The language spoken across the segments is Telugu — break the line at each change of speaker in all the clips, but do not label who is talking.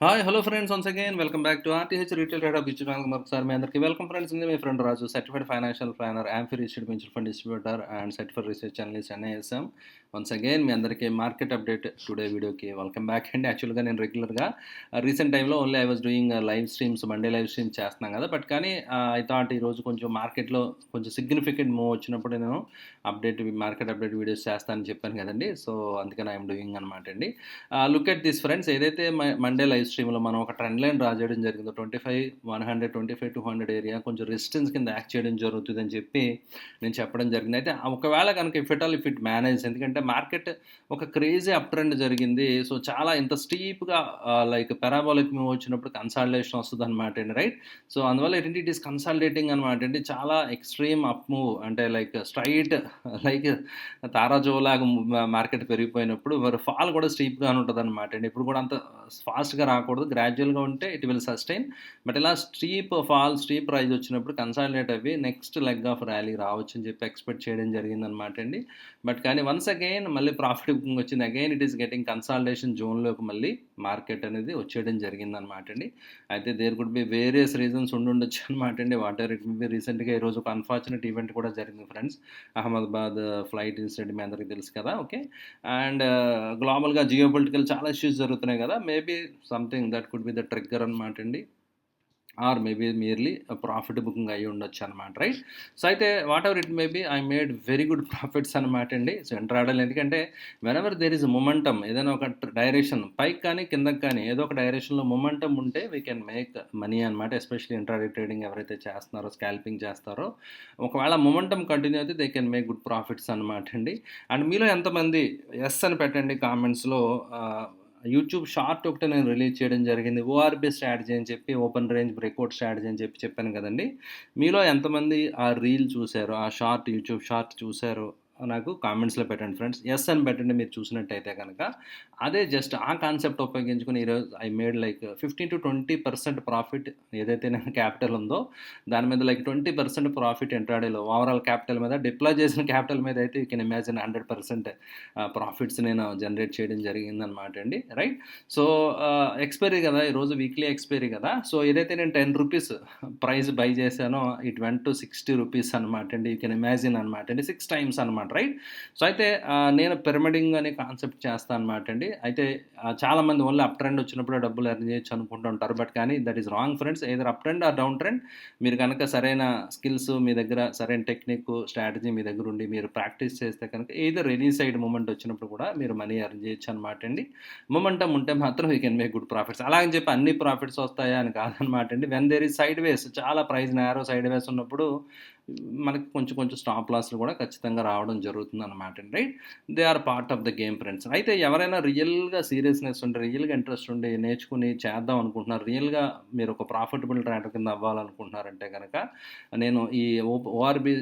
Hi hello friends once again welcome back to RTH retail trade of channel మరొకసారి మీ అందరికీ వెల్కమ్ ఫ్రెండ్స్ ఇది మీ friend Raju certified financial planner AMFI registered mutual fund distributor and certified research analyst NISM once again మీ అందరికీ మార్కెట్ అప్డేట్ టుడే వీడియోకి వెల్కమ్ బ్యాక్ అండి యాక్చువల్గా నేను రెగ్యులర్గా రీసెంట్ టైంలో only I was doing live streams Monday live stream చేస్తున్నాం కదా. బట్ కానీ ఐ థాట్ ఈరోజు కొంచెం మార్కెట్లో కొంచెం సిగ్నిఫికెంట్ మూవ్ వచ్చినప్పుడు నేను అప్డేట్ మార్కెట్ అప్డేట్ వీడియోస్ చేస్తానని చెప్పాను కదండి. సో అందుకని ఐఎమ్ డూయింగ్ అనమాట అండి. లుక్ ఎట్ దిస్ ఫ్రెండ్స్ ఏదైతే మండే లైవ్ స్ట్రీమ్లో మనం ఒక ట్రెండ్ లైన్ డ్రా చేయడం జరిగిందో twenty five one hundred twenty five two hundred area కొంచెం రెసిస్టెన్స్ కింద యాక్ట్ చేయడం జరుగుతుందని చెప్పి నేను చెప్పడం జరిగింది. అయితే ఒకవేళ కనుక if it all if it manage ఎందుకంటే మార్కెట్ ఒక క్రేజీ అప్ ట్రెండ్ జరిగింది. సో చాలా ఇంత స్టీప్గా లైక్ పెరాబాలిక్ మూవ్ వచ్చినప్పుడు కన్సాలిడేషన్ వస్తుంది అనమాట అండి రైట్? సో అందువల్ల ఏంటంటే ఇట్ ఈస్ కన్సాలిడేటింగ్ అనమాట అండి. చాలా ఎక్స్ట్రీమ్ అప్ మూవ్ అంటే లైక్ స్ట్రైట్ లైక్ తారాజోలాగా మార్కెట్ పెరిగిపోయినప్పుడు మరి ఫాల్ కూడా స్టీప్గా ఉంటుంది అనమాట అండి. ఇప్పుడు కూడా అంత ఫాస్ట్గా రాకూడదు గ్రాడ్యువల్గా ఉంటే ఇట్ విల్ సస్టైన్. బట్ ఇలా స్టీప్ ఫాల్ స్టీప్ ప్రైజ్ వచ్చినప్పుడు కన్సాలిడేట్ అవి నెక్స్ట్ లెగ్ ఆఫ్ ర్యాలీ రావచ్చు అని చెప్పి ఎక్స్పెక్ట్ చేయడం జరిగిందనమాట అండి. బట్ కానీ వన్స్ అగైన్ మళ్ళీ ప్రాఫిట్ బుకింగ్ వచ్చింది. Again it is getting consolidation జోన్లోకి మళ్ళీ మార్కెట్ అనేది వచ్చేయడం జరిగింది అనమాట అండి. అయితే there could be various reasons ఉండుండొచ్చు అనమాట అండి. వాట్ ఎవర్ ఇట్ బి రీసెంట్గా ఈరోజు ఒక అన్ఫార్చునేట్ ఈవెంట్ కూడా జరిగింది ఫ్రెండ్స్ అహ్మదాబాద్ ఫ్లైట్ ఇన్సిడెంట్ మీ అందరికీ తెలుసు కదా ఓకే అండ్ గ్లోబల్గా జియో పొలిటికల్ చాలా ఇష్యూస్ జరుగుతున్నాయి కదా. Maybe something that could be the trigger అనమాట అండి. Or maybe merely profit booking అయ్యి ఉండొచ్చు అనమాట రైట్ సో అయితే whatever it maybe I made very good profits అనమాట అండి. సో ఎంటర్ ఆడాలి. ఎందుకంటే whenever there is momentum ఏదైనా ఒక డైరెక్షన్ పైకి కానీ కిందకి కానీ ఏదో ఒక డైరెక్షన్లో మొమెంటమ్ ఉంటే వీ కెన్ మేక్ మనీ అనమాట ఎస్పెషల్లీ ఇంట్రాడే ట్రేడింగ్ ఎవరైతే చేస్తున్నారో స్కాల్పింగ్ చేస్తారో ఒకవేళ మొమెంటమ్ కంటిన్యూ అయితే they can make good profits అనమాట అండి. అండ్ మీలో ఎంతమంది ఎస్ అని పెట్టండి కామెంట్స్లో యూట్యూబ్ షార్ట్ ఒకటి నేను రిలీజ్ చేయడం జరిగింది. ఓఆర్బి స్ట్రాటజీ అని చెప్పి ఓపెన్ రేంజ్ బ్రేక్అవుట్ స్ట్రాటజీ అని చెప్పి చెప్పాను కదండి. మీలో ఎంతమంది ఆ రీల్ చూశారు? ఆ షార్ట్ యూట్యూబ్ షార్ట్ చూశారు? నాకు కామెంట్స్లో పెట్టండి ఫ్రెండ్స్ ఎస్ అని పెట్టండి మీరు చూసినట్టయితే కనుక అదే జస్ట్ ఆ కాన్సెప్ట్ ఉపయోగించుకుని ఈరోజు I made like fifteen to twenty percent profit ఏదైతే నేను క్యాపిటల్ ఉందో దాని మీద లైక్ ట్వంటీ పర్సెంట్ ప్రాఫిట్ ఎంట్రాడేలో ఓవరాల్ క్యాపిటల్ మీద డిప్లాయ్ చేసిన క్యాపిటల్ మీద అయితే you can imagine hundred percent profits నేను జనరేట్ చేయడం జరిగిందనమాట అండి. రైట్ సో ఎక్స్పైరీ కదా ఈరోజు వీక్లీ ఎక్స్పైరీ కదా. సో ఏదైతే నేను టెన్ రూపీస్ ప్రైస్ బై చేశానో it went to sixty rupees అనమాట అండి. యూ కెన్ ఇమాజిన్ అనమాట అండి. సిక్స్ టైమ్స్ అనమాట రైట్ సో అయితే నేను పిరమిడింగ్ అనే కాన్సెప్ట్ చేస్తాను అనమాట అండి. అయితే చాలామంది ఓన్లీ అప్ ట్రెండ్ వచ్చినప్పుడు డబ్బులు ఎర్న్ చేయొచ్చు అనుకుంటూ ఉంటారు. బట్ కానీ that is wrong friends either up trend or down trend మీరు కనుక సరైన స్కిల్స్ మీ దగ్గర సరైన టెక్నిక్ స్ట్రాటజీ మీ దగ్గర ఉండి మీరు ప్రాక్టీస్ చేస్తే కనుక ఏదో రెనీ సైడ్ మూమెంట్ వచ్చినప్పుడు కూడా మీరు మనీ ఎర్న్ చేయొచ్చు అనమాట అండి. మొమెంటం ఉంటే మాత్రం you can make good profits అలాగని చెప్పి అన్ని ప్రాఫిట్స్ వస్తాయా అని కాదనమాట అండి. When there is sideways చాలా ప్రైస్ నేరో సైడ్ వేస్ ఉన్నప్పుడు మనకి కొంచెం కొంచెం స్టాప్ లాస్లు కూడా ఖచ్చితంగా రావడం జరుగుతుంది అనమాట అండి right they are part of the game friends అయితే ఎవరైనా రియల్గా సీరియస్నెస్ ఉంటే రియల్గా ఇంట్రెస్ట్ ఉండి నేర్చుకుని చేద్దాం అనుకుంటున్నారు రియల్గా మీరు ఒక ప్రాఫిటబుల్ ట్రేడర్ కింద అవ్వాలనుకుంటున్నారంటే కనుక నేను ఈ ఓఆర్బి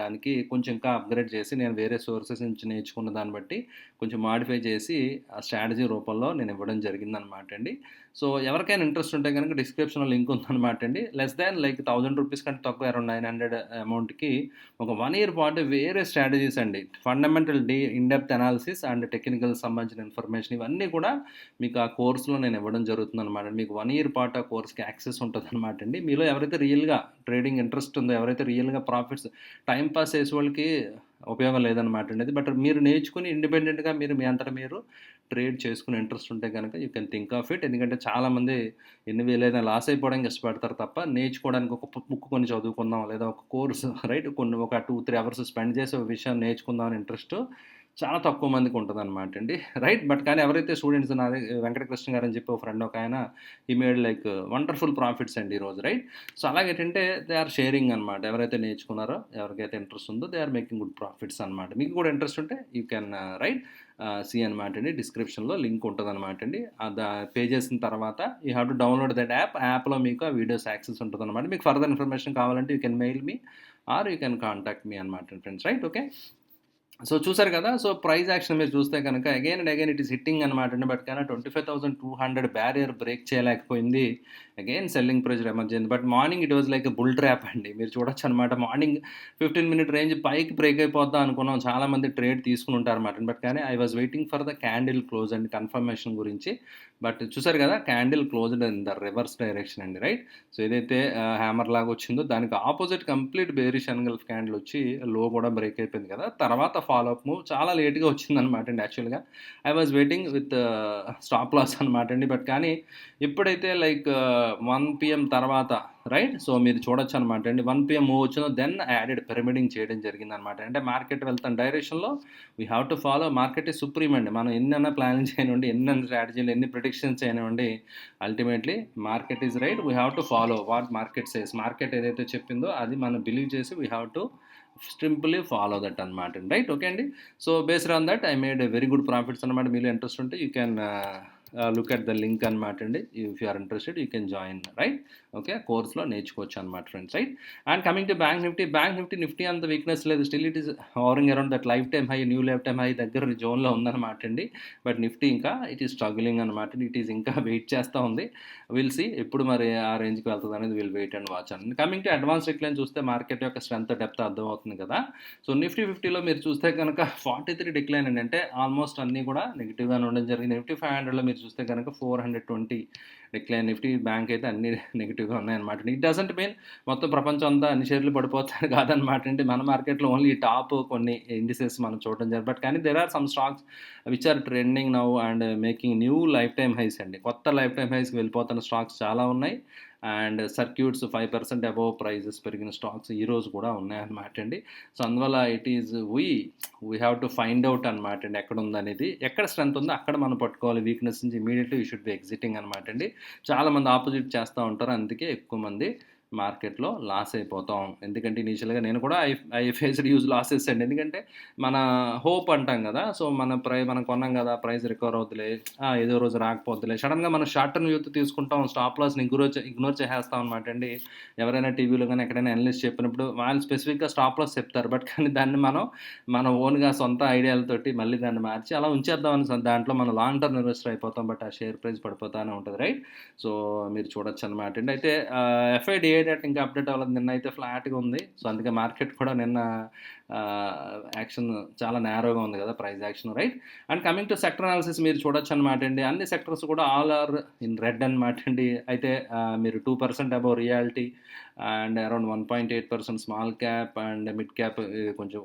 దానికి కొంచెం ఇంకా అప్గ్రేడ్ చేసి నేను వేరే సోర్సెస్ నుంచి నేర్చుకున్న దాన్ని బట్టి కొంచెం మాడిఫై చేసి ఆ స్ట్రాటజీ రూపంలో నేను ఇవ్వడం జరిగిందనమాట అండి. సో ఎవరికైనా ఇంట్రెస్ట్ ఉంటే కనుక డిస్క్రిప్షన్లో లింక్ ఉందన్నమాట అండి. Less than like thousand rupees కంటే తక్కువ అరౌండ్ నైన్ హండ్రెడ్ అమౌంట్కి ఒక వన్ ఇయర్ పాటు వేరే స్ట్రాటజీస్ అండి. Fundamental the in depth analysis and technical సంబంధించిన ఇన్ఫర్మేషన్ ఇవన్నీ కూడా మీకు ఆ కోర్సులో నేను ఇవ్వడం జరుగుతుంది అనమాట మీకు వన్ ఇయర్ పాటు ఆ కోర్స్కి యాక్సెస్ ఉంటుంది అనమాట అండి. మీలో ఎవరైతే రియల్గా ట్రేడింగ్ ఇంట్రెస్ట్ ఉందో ఎవరైతే రియల్గా ప్రాఫిట్స్ టైం పాస్ చేసే వాళ్ళకి ఉపయోగం లేదనమాట అండి. బట్ మీరు నేర్చుకుని ఇండిపెండెంట్గా మీరు మీ అంతటా మీరు ట్రేడ్ చేసుకునే ఇంట్రెస్ట్ ఉంటే కనుక you can think of it. ఎందుకంటే చాలామంది ఎన్ని వేలైనా లాస్ అయిపోవడానికి ఇష్టపడతారు తప్ప నేర్చుకోవడానికి ఒక బుక్ కొన్ని చదువుకుందాం లేదా ఒక కోర్స్ రైట్? కొన్ని ఒక టూ త్రీ అవర్స్ స్పెండ్ చేసే ఒక విషయం నేర్చుకుందాం అని ఇంట్రెస్ట్ చాలా తక్కువ మందికి ఉంటుంది అనమాట అండి. రైట్? బట్ కానీ ఎవరైతే స్టూడెంట్స్ నాది వెంకటకృష్ణ గారు అని చెప్పి ఒక ఫ్రెండ్ ఒక ఆయన ఈ మేడ్ లైక్ వండర్ఫుల్ ప్రాఫిట్స్ అండి ఈరోజు రైట్? సో అలాగేంటంటే దే ఆర్ షేరింగ్ అనమాట ఎవరైతే నేర్చుకున్నారో ఎవరికైతే ఇంట్రెస్ట్ ఉందో they are making good profits అనమాట మీకు కూడా ఇంట్రెస్ట్ ఉంటే యూ కెన్ రైట్? సి అనమాట అండి. డిస్క్రిప్షన్లో లింక్ ఉంటుంది అనమాట అండి దా పే చేసిన తర్వాత you have to download that app. యాప్లో మీకు ఆ వీడియోస్ యాక్సెస్ ఉంటుంది అనమాట మీకు ఫర్దర్ ఇన్ఫర్మేషన్ కావాలంటే you can mail me or you can contact me అనమాట ఫ్రెండ్స్. రైట్? ఓకే? సో చూసారు కదా? సో ప్రైస్ యాక్షన్ మీరు చూస్తే కనుక again and again it is hitting అనమాట అండి. బట్ కానీ twenty five thousand two hundred barrier break చేయలేకపోయింది. Again selling pressure emergency but morning it was like bull trap అండి. మీరు చూడొచ్చు అనమాట మార్నింగ్ ఫిఫ్టీన్ మినిట్ రేంజ్ పైకి బ్రేక్ అయిపోద్దాం అనుకున్నాం. చాలా మంది ట్రేడ్ తీసుకుని ఉంటారు అనమాట బట్ కానీ I was waiting for the candle close and confirmation గురించి. బట్ చూసారు కదా candle closed in the reverse direction అండి రైట్ సో ఏదైతే హ్యామర్ లాగా వచ్చిందో దానికి opposite complete bearish engulf candle వచ్చి లో కూడా బ్రేక్ అయిపోయింది కదా. తర్వాత ఫాలోఅప్ మూవ్ చాలా లేట్గా వచ్చిందనమాట అండి యాక్చువల్గా I was waiting with stop loss అనమాట అండి. బట్ కానీ ఎప్పుడైతే లైక్ వన్ పిఎం తర్వాత రైట్ సో మీరు చూడొచ్చు అనమాట అండి వన్ పిఎం మూవ్ వచ్చిందో దెన్ యాడెడ్ పిరమిడింగ్ చేయడం జరిగింది అనమాట అంటే మార్కెట్ వెళ్తాను డైరెక్షన్లో we have to follow market is supreme అండి. మనం ఎన్నైనా ప్లానింగ్ చేయనివ్వండి ఎన్ని స్ట్రాటజీలు ఎన్ని ప్రిడిక్షన్స్ చేయనివ్వండి ultimately market is right we have to follow what market says market ఏదైతే చెప్పిందో అది మనం బిలీవ్ చేసి we have to simply follow that అనమాట రైట్ ఓకే అండి? So based on that I made very good profits అనమాట మీరు ఇంట్రెస్ట్ ఉంటే you can look at the link అనమాట అండి. If you are interested you can join right okay కోర్స్లో నేర్చుకోవచ్చు అనమాట friends right and coming to Bank Nifty Bank Nifty Nifty అంత వీక్నెస్ లేదు. Still it is hovering around that lifetime high new lifetime high దగ్గర జోన్లో ఉందన్నమాట అండి. బట్ నిఫ్టీ ఇంకా ఇట్ ఈస్ స్ట్రగులింగ్ అనమాట ఇట్ ఈస్ ఇంకా వెయిట్ చేస్తూ ఉంది. విల్ సి ఎప్పుడు మరి ఆ రేంజ్కి వెళ్తుంది అనేది will wait and watch and coming to advance decline చూస్తే మార్కెట్ యొక్క స్ట్రెంత్ డెప్త్ అర్థమవుతుంది కదా. సో నిఫ్టీ ఫిఫ్టీలో మీరు చూస్తే కనుక ఫార్టీ త్రీ డిక్లైన్ అండి. అంటే ఆల్మోస్ట్ అన్నీ కూడా నెగిటివ్గానే ఉండడం జరిగింది. నిఫ్టీ ఫైవ్ హండ్రెడ్లో మీరు చూస్తే కనుక four hundred twenty decline Nifty bank అయితే అన్ని నెగిటివ్గా ఉన్నాయన్నమాట. ఇట్ డజంట్ మీన్ మొత్తం ప్రపంచం అంతా అన్ని షేర్లు పడిపోతారు కాదనమాట అంటే మన మార్కెట్లో ఓన్లీ టాప్ కొన్ని ఇండిసెస్ మనం చూడడం జరిగింది బట్ కానీ there are some stocks which are trending now and making new lifetime highs అండి. కొత్త లైఫ్ టైమ్ హైస్కి వెళ్ళిపోతున్న స్టాక్స్ చాలా ఉన్నాయి. And circuits five percent above prices పెరిగిన స్టాక్స్ ఈ రోజు కూడా ఉన్నాయన్నమాట అండి. సో అందువల్ల it is we we have to find out అనమాట అండి ఎక్కడ ఉందనేది. ఎక్కడ స్ట్రెంత్ ఉందో అక్కడ మనం పట్టుకోవాలి. వీక్నెస్ నుంచి immediately you should be exiting అనమాట అండి. చాలామంది ఆపోజిట్ చేస్తూ ఉంటారు అందుకే ఎక్కువ మంది మార్కెట్లో లాస్ అయిపోతాం. ఎందుకంటే ఇనీషియల్గా నేను కూడా I I faced huge losses అండి. ఎందుకంటే మన హోప్ అంటాం కదా. సో మన ప్రై మనం కొన్నాం కదా ప్రైస్ రికవర్ అవుతులే ఆ, ఏదో రోజు రాకపోతులే సడన్గా మనం షార్ట్ టర్మ్ యూత్ తీసుకుంటాం స్టాప్ లాస్ని ఇగ్నోర్ ఇగ్నోర్ చేసేస్తాం అనమాట అండి. ఎవరైనా టీవీలో కానీ ఎక్కడైనా అనలిస్ట్ చెప్పినప్పుడు వాళ్ళు స్పెసిఫిక్గా స్టాప్ లాస్ చెప్తారు. బట్ కానీ దాన్ని మనం మన ఓన్గా సొంత ఐడియాలతోటి మళ్ళీ దాన్ని మార్చి అలా ఉంచేద్దామని దాంట్లో మనం లాంగ్ టర్మ్ ఇన్వెస్టర్ అయిపోతాం. బట్ ఆ షేర్ ప్రైస్ పడిపోతానే ఉంటుంది. రైట్? సో మీరు చూడొచ్చు అనమాట అండి. అయితే ఎఫ్ఐడిఏ డేట్ ఇంకా అప్డేట్ అవ్వలేదు. నిన్న అయితే ఫ్లాట్గా ఉంది. సో అందుకే మార్కెట్ కూడా నిన్న యాక్షన్ చాలా నేరోగా ఉంది కదా price action right and coming to sector analysis మీరు చూడొచ్చు అనమాట అండి. అన్ని సెక్టర్స్ కూడా ఆల్ ఆర్ ఇన్ రెడ్ అనమాట అండి. అయితే మీరు two percent above reality and around one point eight percent small cap and mid cap కొంచెం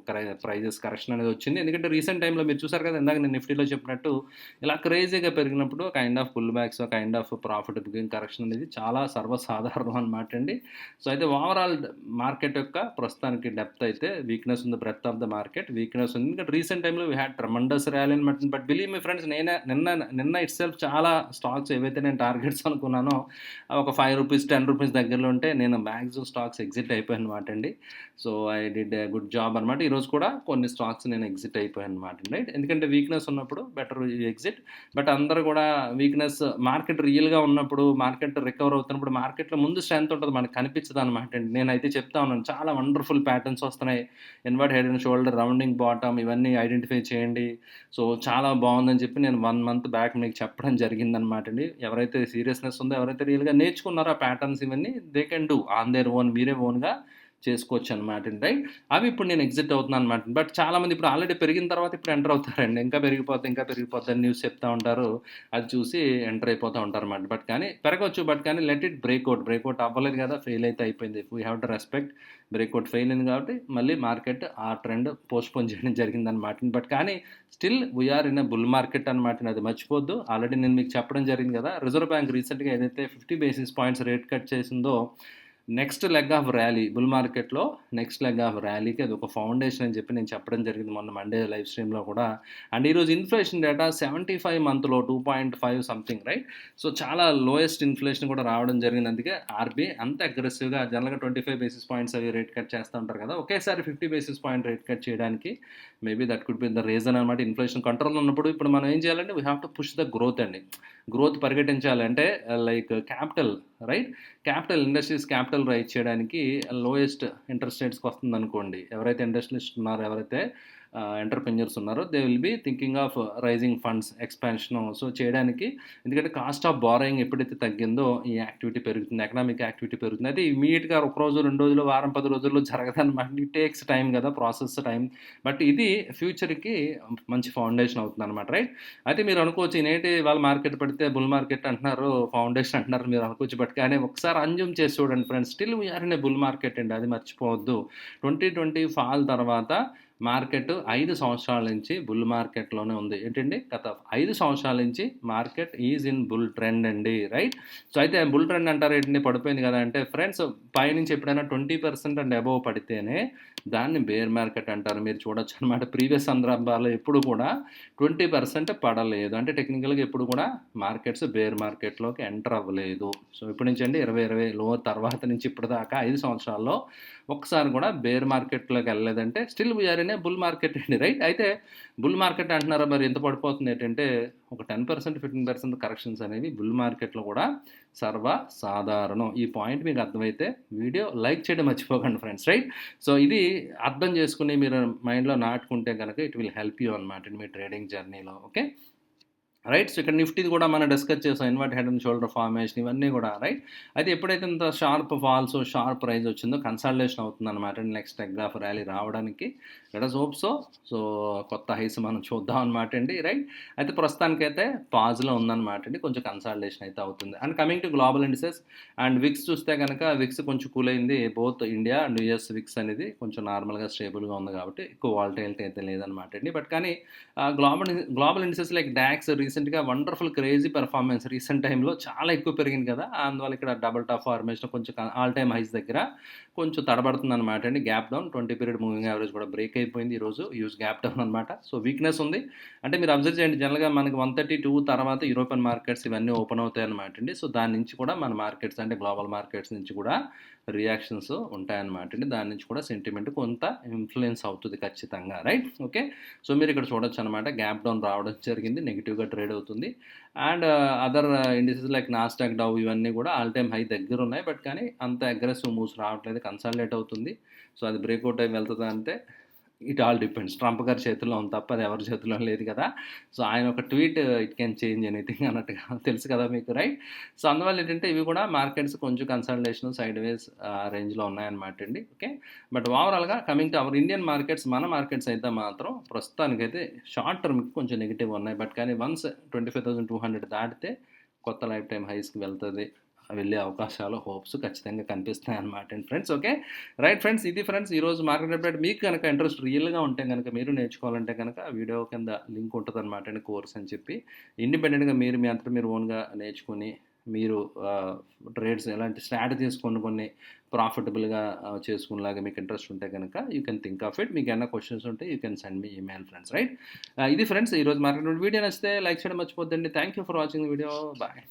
ప్రైజెస్ కరెక్షన్ అనేది వచ్చింది. ఎందుకంటే రీసెంట్ టైంలో మీరు చూసారు కదా ఇందాక నేను నిఫ్టీలో చెప్పినట్టు ఇలా క్రేజీగా పెరిగినప్పుడు kind of pullbacks kind of profit booking correction అనేది చాలా సర్వసాధారణం అనమాట అండి. సో అయితే ఓవరాల్ మార్కెట్ యొక్క ప్రస్తుతానికి డెప్త్ అయితే వీక్నెస్ ఉంది breadth of the market weakness ఉంది. ఎందుకంటే రీసెంట్ టైంలో వీ హ్యాడ్ ట్రమండస్ ర్యాలీ అనమాట బట్ బిలీవ్ మీ ఫ్రెండ్స్ నేనే నిన్న నిన్న ఇట్ సెల్ఫ్ చాలా స్టాక్స్ ఏవైతే నేను టార్గెట్స్ అనుకున్నానో ఒక ఫైవ్ రూపీస్ టెన్ రూపీస్ దగ్గరలో ఉంటే నేను మ్యాక్సిమం స్టాక్స్ ఎగ్జిట్ అయిపోయాను అనమాట అండి so I did good job అనమాట ఈరోజు కూడా కొన్ని స్టాక్స్ నేను ఎగ్జిట్ అయిపోయాను అనమాట రైట్ ఎందుకంటే వీక్నెస్ ఉన్నప్పుడు బెటర్ ఎగ్జిట్ బట్ అందరూ కూడా వీక్నెస్ మార్కెట్ రియల్గా ఉన్నప్పుడు మార్కెట్ రికవర్ అవుతున్నప్పుడు మార్కెట్లో ముందు స్ట్రెంత్ ఉంటుంది మనకు కనిపించదు అనమాట అండి. నేనైతే చెప్తా ఉన్నాను చాలా వండర్ఫుల్ ప్యాటర్న్స్ వస్తున్నాయి. Invert head and shoulder rounding bottom ఇవన్నీ ఐడెంటిఫై చేయండి. సో చాలా బాగుందని చెప్పి నేను వన్ మంత్ బ్యాక్ మీకు చెప్పడం జరిగిందనమాట అండి. ఎవరైతే సీరియస్నెస్ ఉందో ఎవరైతే రియల్గా నేర్చుకున్నారో ఆ ప్యాటర్న్స్ ఇవన్నీ they can do on their own మీరే ఓన్గా చేసుకోవచ్చు అనమాట రైట్? అవి ఇప్పుడు నేను ఎగ్జిట్ అవుతున్నాను అనమాట బట్ చాలామంది ఇప్పుడు ఆల్రెడీ పెరిగిన తర్వాత ఇప్పుడు ఎంటర్ అవుతారండి. ఇంకా పెరిగిపోతే ఇంకా పెరిగిపోతే న్యూస్ చెప్తా ఉంటారు. అది చూసి ఎంటర్ అయిపోతూ ఉంటారు అనమాట బట్ కానీ పెరగవచ్చు బట్ కానీ లెట్ ఇట్ బ్రేక్అవుట్ బ్రేక్అవుట్ అవ్వలేదు కదా ఫెయిల్ అయితే అయిపోయింది. We have to respect breakout fail అయింది కాబట్టి మళ్ళీ మార్కెట్ ఆ ట్రెండ్ పోస్ట్పోన్ చేయడం జరిగింది అనమాట బట్ కానీ still we are in bull market అనమాట అది మర్చిపోద్దు ఆల్రెడీ నేను మీకు చెప్పడం జరిగింది కదా రిజర్వ్ బ్యాంక్ రీసెంట్గా ఏదైతే fifty basis points rate cut చేసిందో next leg of rally bull మార్కెట్లో నెక్స్ట్ లెగ్ ఆఫ్ ర్యాలీకి అది ఒక ఫౌండేషన్ అని చెప్పి నేను చెప్పడం జరిగింది మొన్న మండే లైవ్ స్ట్రీమ్లో కూడా. అండ్ ఈరోజు ఇన్ఫ్లేషన్ డేటా సెవెంటీ ఫైవ్ మంత్లో two point five something right? So చాలా లోయెస్ట్ ఇన్ఫ్లేషన్ కూడా రావడం జరిగింది. అందుకే ఆర్బీఐ అంత అగ్రెసివ్గా జనరల్గా ట్వంటీ ఫైవ్ బేసిస్ పాయింట్స్ అవి రేట్ కట్ చేస్తూ ఉంటారు కదా. ఒకేసారి fifty basis point rate cut చేయడానికి maybe that could be the reason అనమాట ఇన్ఫ్లేషన్. కంట్రోల్ ఉన్నప్పుడు ఇప్పుడు మనం ఏం చేయాలంటే we have to push the growth అండి. Growth పరిగెట్టించాలంటే like capital right? Capital industries capital raise చేయడానికి లోయెస్ట్ ఇంట్రెస్ట్ రేట్స్కి వస్తుంది అనుకోండి ఎవరైతే ఇండస్ట్రియలిస్ట్ ఉన్నారో ఎవరైతే ఎంటర్ప్రెన్యూర్స్ ఉన్నారో. They will be thinking of raising funds expansion so చేయడానికి. ఎందుకంటే కాస్ట్ ఆఫ్ బారోయింగ్ ఎప్పుడైతే తగ్గిందో ఈ యాక్టివిటీ పెరుగుతుంది ఎకనామిక్ యాక్టివిటీ పెరుగుతుంది. అయితే ఇమీడియట్గా ఒక రోజు రెండు రోజులు వారం పది రోజుల్లో జరగదన్నమాట ఇట్ టేక్స్ టైం కదా ప్రాసెస్ టైం బట్ ఇది ఫ్యూచర్కి మంచి ఫౌండేషన్ అవుతుంది అనమాట రైట్ అయితే మీరు అనుకోవచ్చు నేటి వాళ్ళ మార్కెట్ పడితే బుల్ మార్కెట్ అంటున్నారు ఫౌండేషన్ అంటున్నారు మీరు అనుకోవచ్చు. బట్ కానీ ఒకసారి అంజూమ్ చేసి చూడండి friends still we are in bull market అండి అది మర్చిపోవద్దు. ట్వంటీ ట్వంటీ ఫాల్ తర్వాత మార్కెట్ ఐదు సంవత్సరాల నుంచి బుల్ మార్కెట్లోనే ఉంది. ఏంటండి? గత ఐదు సంవత్సరాల నుంచి market is in bull trend అండి రైట్? సో అయితే బుల్ ట్రెండ్ అంటారు ఏంటండి? పడిపోయింది కదా అంటే ఫ్రెండ్స్ పైనుంచి ఎప్పుడైనా ట్వంటీ పర్సెంట్ అండ్ అబవ్ పడితేనే దాన్ని బేర్ మార్కెట్ అంటారు. మీరు చూడొచ్చు అనమాట ప్రీవియస్ సందర్భాల్లో ఎప్పుడు కూడా ట్వంటీ పర్సెంట్ పడలేదు. అంటే టెక్నికల్గా ఎప్పుడు కూడా మార్కెట్స్ బేర్ మార్కెట్లోకి ఎంటర్ అవ్వలేదు. సో ఇప్పటి నుంచి అండి ఇరవై ఇరవై లో తర్వాత నుంచి ఇప్పటిదాకా ఐదు సంవత్సరాల్లో ఒక్కసారి కూడా బేర్ మార్కెట్లోకి వెళ్ళలేదంటే still we are in bull market అండి రైట్? అయితే బుల్ మార్కెట్ అంటున్నారా మరి? ఎంత పడిపోతుంది ఏంటంటే ఒక ten percent fifteen percent corrections అనేవి బుల్ మార్కెట్లో కూడా సర్వ సాధారణం ఈ పాయింట్ మీకు అర్థమైతే వీడియో లైక్ చేయడం మర్చిపోకండి ఫ్రెండ్స్ రైట్? సో ఇది అర్థం చేసుకుని మీరు మైండ్లో నాటుకుంటే కనుక ఇట్ విల్ హెల్ప్ యూ అనమాట మీ ట్రేడింగ్ జర్నీలో ఓకే? రైట్? సో ఇక్కడ నిఫ్టీది కూడా మనం డిస్కస్ చేసాం. Invert head and shoulder formation ఇవన్నీ కూడా రైట్? అయితే ఎప్పుడైతే ఇంత షార్ప్ ఫాల్స్ షార్ప్ ప్రైజ్ వచ్చిందో కన్సల్టేషన్ అవుతుంది అనమాట నెక్స్ట్ ఎగ్రాఫ్ ర్యాలీ రావడానికి. Let us hope so so కొత్త హైస్ మనం చూద్దాం అనమాట అండి రైట్? అయితే ప్రస్తుతానికైతే పాజ్లో ఉందన్నమాట అండి. కొంచెం కన్సల్టేషన్ అయితే అవుతుంది. And coming to global indices and VIX చూస్తే కనుక విక్స్ కొంచెం కూల్ అయింది. Both India and US VIX అనేది కొంచెం నార్మల్గా స్టేబుల్గా ఉంది కాబట్టి ఎక్కువ వాల్టైలిటీ అయితే లేదనమాట అండి. బట్ కానీ global global indices like DAX రీసెంట్గా వండర్ఫుల్ క్రేజీ పెర్ఫార్మెన్స్ రీసెంట్ టైంలో చాలా ఎక్కువ పెరిగింది కదా! అందువల్ల ఇక్కడ డబుల్ టాప్ ఫార్మేషన్ కొంచెం ఆల్ టైమ్ హైస్ దగ్గర కొంచెం తడబడుతుంది అనమాట అండి. Gap down twenty period moving average కూడా బ్రేక్ అయిపోయింది ఈరోజు యూజ్ గ్యాప్ డౌన్ అనమాట సో వీక్నెస్ ఉంది. అంటే మీరు అబ్జర్వ్ చేయండి జనరల్గా మనకి వన్ థర్టీ టూ తర్వాత యూరోపియన్ మార్కెట్స్ ఇవన్నీ ఓపెన్ అవుతాయి అనమాట అండి. సో దాని నుంచి కూడా మన మార్కెట్స్ అంటే గ్లోబల్ మార్కెట్స్ నుంచి కూడా రియాక్షన్స్ ఉంటాయన్నమాట అండి. దాని నుంచి కూడా సెంటిమెంట్ కొంత ఇన్ఫ్లుయెన్స్ అవుతుంది ఖచ్చితంగా రైట్ ఓకే సో మీరు ఇక్కడ చూడొచ్చు అనమాట గ్యాప్ డౌన్ రావడం జరిగింది నెగిటివ్గా ట్రేడ్ అవుతుంది. And other indices like Nasdaq Dow ఇవన్నీ కూడా ఆల్ టైమ్ హై దగ్గర ఉన్నాయి. బట్ కానీ అంత అగ్రెసివ్ మూవ్స్ రావట్లేదు కన్సాలిడేట్ అవుతుంది. సో అది బ్రేక్అవుట్ అయి వెళ్తుంది అంటే ఇట్ ఆల్ డిపెండ్స్. ట్రంప్ గారి చేతిలో ఉంది తప్ప అది ఎవరి చేతిలో లేదు కదా. సో ఆయన ఒక tweet it can change anything అన్నట్టుగా తెలుసు కదా మీకు రైట్ సో అందువల్ల ఏంటంటే ఇవి కూడా మార్కెట్స్ కొంచెం కన్సల్టేషన్ సైడ్ వేస్ రేంజ్లో ఉన్నాయన్నమాట అండి. ఓకే బట్ ఓవరాల్గా coming to our Indian markets మన మార్కెట్స్ అయితే మాత్రం ప్రస్తుతానికైతే షార్ట్ టర్మ్కి కొంచెం నెగిటివ్ ఉన్నాయి. బట్ కానీ once twenty five thousand two hundred దాటితే కొత్త లైఫ్ టైం హైస్కి వెళ్తుంది. వెళ్ళే అవకాశాలు హోప్స్ ఖచ్చితంగా కనిపిస్తాయి అనమాట and friends okay? Right friends ఇది ఫ్రెండ్స్ ఈరోజు మార్కెట్ అప్డేట్. మీకు కనుక ఇంట్రెస్ట్ రియల్గా ఉంటే కనుక మీరు నేర్చుకోవాలంటే కనుక వీడియో కింద లింక్ ఉంటుంది అనమాట అండి కోర్స్ అని చెప్పి. ఇండిపెండెంట్గా మీరు మీ అంతా మీరు ఓన్గా నేర్చుకుని మీరు ట్రేడ్స్ ఎలాంటి స్ట్రాటజీస్ కొన్ని కొన్ని ప్రాఫిటబుల్గా చేసుకునేలాగా మీకు ఇంట్రెస్ట్ ఉంటే కనుక you can think of it. మీకు ఏమైనా క్వశ్చన్స్ ఉంటే you can send me email friends right? ఇది ఫ్రెండ్స్ ఈరోజు మార్కెట్ వీడియో నచ్చితే లైక్ చేయడం మర్చిపోద్దండి. Thank you for watching video. Bye.